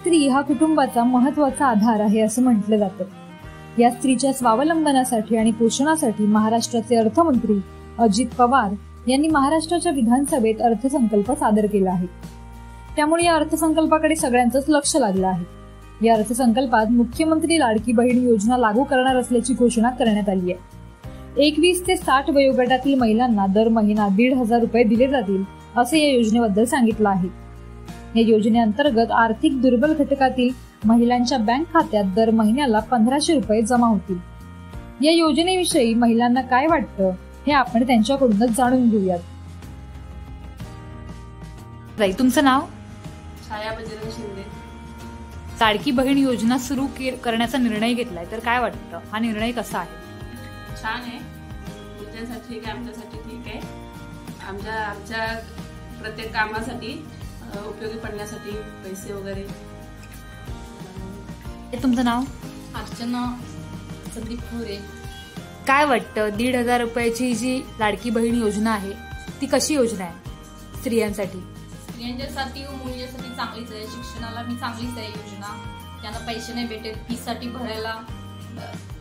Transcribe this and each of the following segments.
स्त्री हा कुटुंबाचा महत्त्वाचा आधार आहे असं म्हटलं जातं. या स्त्रीच्या स्वावलंबनासाठी आणि पोषणासाठी महाराष्ट्राचे अर्थमंत्री अजित पवार यांनी महाराष्ट्राच्या विधानसभेत अर्थसंकल्प सादर केला आहे. त्यामुळे या अर्थसंकल्पाकडे सगळ्यांचंच लक्ष लागलं आहे. या अर्थसंकल्पात मुख्यमंत्री लाडकी बहीण योजना लागू करणार असल्याची घोषणा करण्यात आली आहे. एकवीस ते साठ वयोगटातील महिलांना दर महिना दीड हजार रुपये दिले जातील असे या योजनेबद्दल सांगितलं आहे. या योजनेअंतर्गत आर्थिक दुर्बल घटकातील महिलांच्या बँक खात्यात दर महिन्याला पंधराशे रुपये जमा होतील. या योजनेविषयी महिलांना काय वाटतं हे आपण त्यांच्याकडूनच जाणून घेऊयात. तुमचं नाव? छाया बजरंग शिंदे. लाडकी बहीण योजना सुरू करण्याचा निर्णय घेतलाय तर काय वाटतं? हा निर्णय कसा आहे? छान आहे. तुमच्यासाठी आमच्यासाठी ठीक आहे. आमच्या आमच्या प्रत्येक कामासाठी उपयोगी पडण्यासाठी पैसे वगैरे. तुमचं नाव? अर्चना संदीप खोरे. काय वाटतं दीड हजार रुपयाची जी लाडकी बहीण योजना आहे ती कशी योजना आहे स्त्रियांसाठी? स्त्रियांच्यासाठी मुलींच्यासाठी चांगलीच आहे शिक्षणाला मी चांगलीच आहे योजना. त्यांना पैसे नाही भेटत फीसाठी भरायला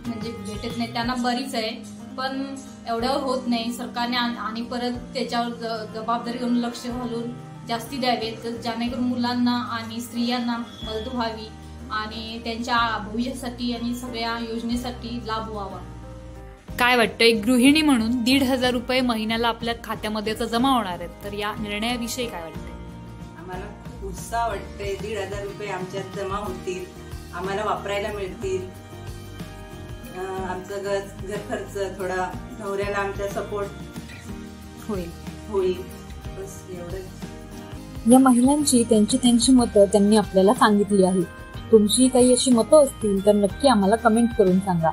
म्हणजे भेटत नाही त्यांना बरीच आहे. पण एवढ्यावर होत नाही सरकारने आण- परत त्याच्यावर जबाबदारी घेऊन लक्ष घालून जास्ती द्यावेत तर जेणेकरून मुलांना आणि स्त्रियांना मदत व्हावी आणि त्यांच्या भविष्यासाठी आणि सगळ्या योजनेसाठी लाभ व्हावा. काय वाटतं एक गृहिणी म्हणून दीड हजार रुपये महिन्याला आपल्या खात्यामध्ये जमा होणार आहेत. तर या निर्णयाविषयी काय वाटतंय? आम्हाला खूप उत्साह वाटतंय. दीड हजार रुपये आमच्यात जमा होतील. आम्हाला वापरायला मिळतील. आमचं घर घर खर्च थोडा नवऱ्याला आमच्या सपोर्ट होईल. होईल. बस एवढंच. या महिलांची त्यांची त्यांची मतं त्यांनी आपल्याला सांगितली आहे. तुमची काही अशी मतं असतील तर नक्की आम्हाला कमेंट करून सांगा.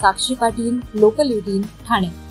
Sakshi Patil local eighteen Thane.